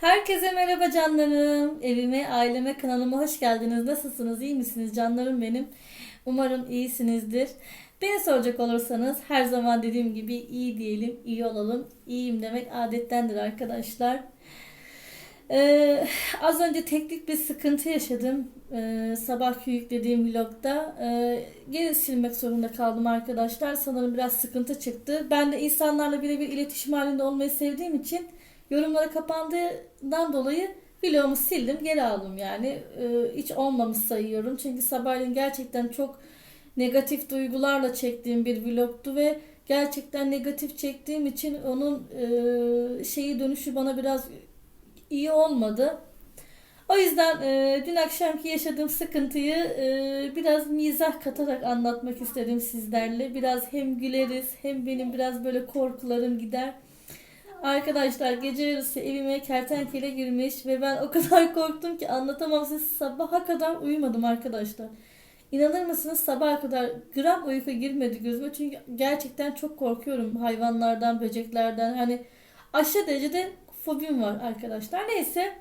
Herkese merhaba canlarım. Evime, aileme, kanalıma hoş geldiniz. Nasılsınız? İyi misiniz canlarım benim? Umarım iyisinizdir. Beni soracak olursanız her zaman dediğim gibi iyi diyelim, iyi olalım. İyiyim demek adettendir arkadaşlar. Ee, az önce teknik bir sıkıntı yaşadım. Ee, sabahki yüklediğim vlogda. Ee, geri silmek zorunda kaldım arkadaşlar. Sanırım biraz sıkıntı çıktı. Ben de insanlarla birebir iletişim halinde olmayı sevdiğim için yorumlara kapandığından dolayı vlogumu sildim. Geri aldım yani. Ee, hiç olmamış sayıyorum. Çünkü sabahleyin gerçekten çok negatif duygularla çektiğim bir vlogtu ve gerçekten negatif çektiğim için onun e, şeyi dönüşü bana biraz iyi olmadı. O yüzden e, dün akşamki yaşadığım sıkıntıyı e, biraz mizah katarak anlatmak istedim sizlerle. Biraz hem güleriz hem benim biraz böyle korkularım gider. Arkadaşlar gece yarısı evime kertenkele girmiş ve ben o kadar korktum ki anlatamam size sabaha kadar uyumadım arkadaşlar. İnanır mısınız sabaha kadar gram uyku girmedi gözüme çünkü gerçekten çok korkuyorum hayvanlardan, böceklerden. Hani aşırı derecede fobim var arkadaşlar. Neyse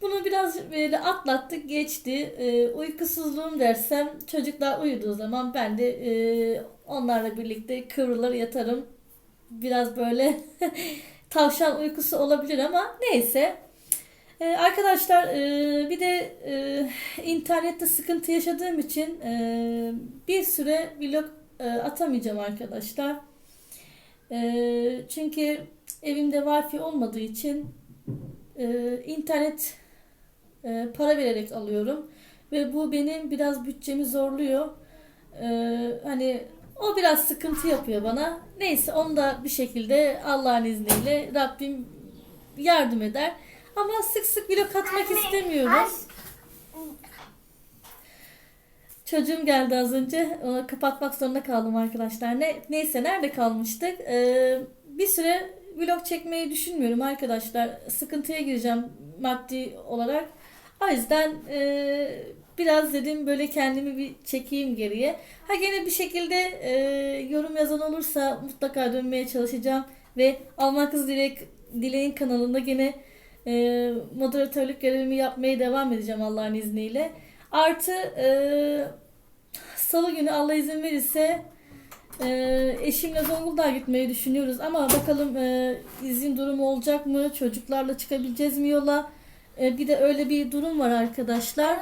bunu biraz böyle atlattık geçti. Ee, uykusuzluğum dersem çocuklar uyuduğu zaman ben de e, onlarla birlikte kıvrılır yatarım. Biraz böyle tavşan uykusu olabilir ama neyse. Ee, arkadaşlar e, bir de e, internette sıkıntı yaşadığım için e, bir süre vlog e, atamayacağım arkadaşlar. E, çünkü evimde wifi olmadığı için e, internet e, para vererek alıyorum ve bu benim biraz bütçemi zorluyor. E, hani o biraz sıkıntı yapıyor bana. Neyse onu da bir şekilde Allah'ın izniyle Rabbim yardım eder. Ama sık sık vlog atmak istemiyorum. Çocuğum geldi az önce. Onu kapatmak zorunda kaldım arkadaşlar. Ne, neyse nerede kalmıştık? Ee, bir süre vlog çekmeyi düşünmüyorum arkadaşlar. Sıkıntıya gireceğim maddi olarak. O yüzden e, biraz dedim böyle kendimi bir çekeyim geriye. Ha gene bir şekilde e, yorum yazan olursa mutlaka dönmeye çalışacağım. Ve Alman Kız Dilek, Dilek'in kanalında gene e, moderatörlük görevimi yapmaya devam edeceğim Allah'ın izniyle. Artı e, salı günü Allah izin verirse e, eşimle Zonguldak'a gitmeyi düşünüyoruz. Ama bakalım e, izin durumu olacak mı? Çocuklarla çıkabileceğiz mi yola? E, bir de öyle bir durum var arkadaşlar.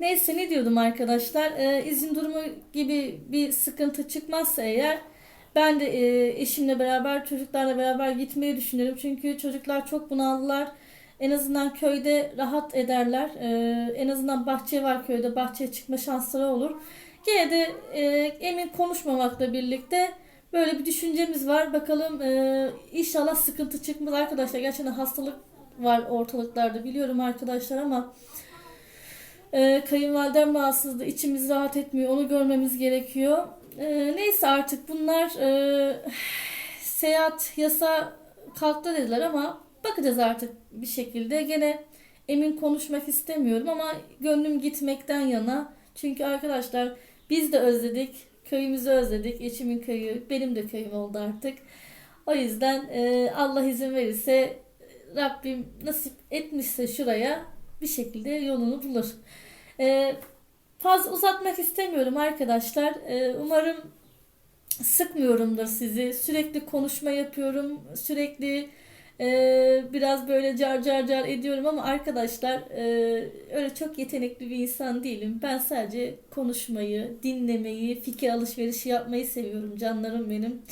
Neyse ne diyordum arkadaşlar. E, izin durumu gibi bir sıkıntı çıkmazsa eğer ben de e, eşimle beraber çocuklarla beraber gitmeyi düşünüyorum. Çünkü çocuklar çok bunaldılar. En azından köyde rahat ederler. E, en azından bahçe var köyde. Bahçeye çıkma şansları olur. Yine de e, emin konuşmamakla birlikte böyle bir düşüncemiz var. Bakalım e, inşallah sıkıntı çıkmaz arkadaşlar. Gerçekten hastalık var ortalıklarda biliyorum arkadaşlar ama e, kayınvalidem rahatsızdı. İçimiz rahat etmiyor. Onu görmemiz gerekiyor. E, neyse artık bunlar e, seyahat yasa kalktı dediler ama bakacağız artık bir şekilde. Gene emin konuşmak istemiyorum ama gönlüm gitmekten yana. Çünkü arkadaşlar biz de özledik. Köyümüzü özledik. Eşimin köyü benim de köyüm oldu artık. O yüzden e, Allah izin verirse Rabbim nasip etmişse şuraya bir şekilde yolunu bulur. E, fazla uzatmak istemiyorum arkadaşlar. E, umarım sıkmıyorumdur sizi. Sürekli konuşma yapıyorum. Sürekli e, biraz böyle car car car ediyorum ama arkadaşlar e, öyle çok yetenekli bir insan değilim. Ben sadece konuşmayı, dinlemeyi, fikir alışverişi yapmayı seviyorum canlarım benim.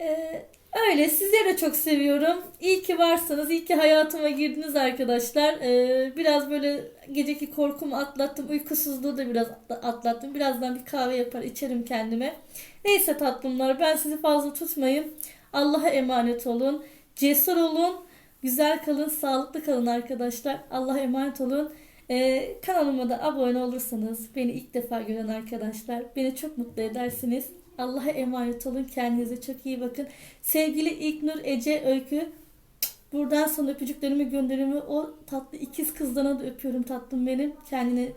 E, öyle sizleri de çok seviyorum. İyi ki varsınız, iyi ki hayatıma girdiniz arkadaşlar. E, biraz böyle geceki korkumu atlattım, uykusuzluğu da biraz atlattım. Birazdan bir kahve yapar içerim kendime. Neyse tatlımlar ben sizi fazla tutmayayım. Allah'a emanet olun. Cesur olun. Güzel kalın, sağlıklı kalın arkadaşlar. Allah'a emanet olun. Ee, kanalıma da abone olursanız beni ilk defa gören arkadaşlar beni çok mutlu edersiniz. Allah'a emanet olun. Kendinize çok iyi bakın. Sevgili İlknur Ece Öykü buradan sana öpücüklerimi gönderimi o tatlı ikiz kızlarına da öpüyorum tatlım benim. Kendine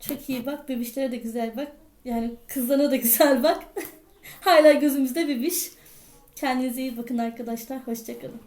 çok iyi bak. Bebişlere de güzel bak. Yani kızlarına da güzel bak. Hala gözümüzde bebiş. Kendinize iyi bakın arkadaşlar. Hoşçakalın.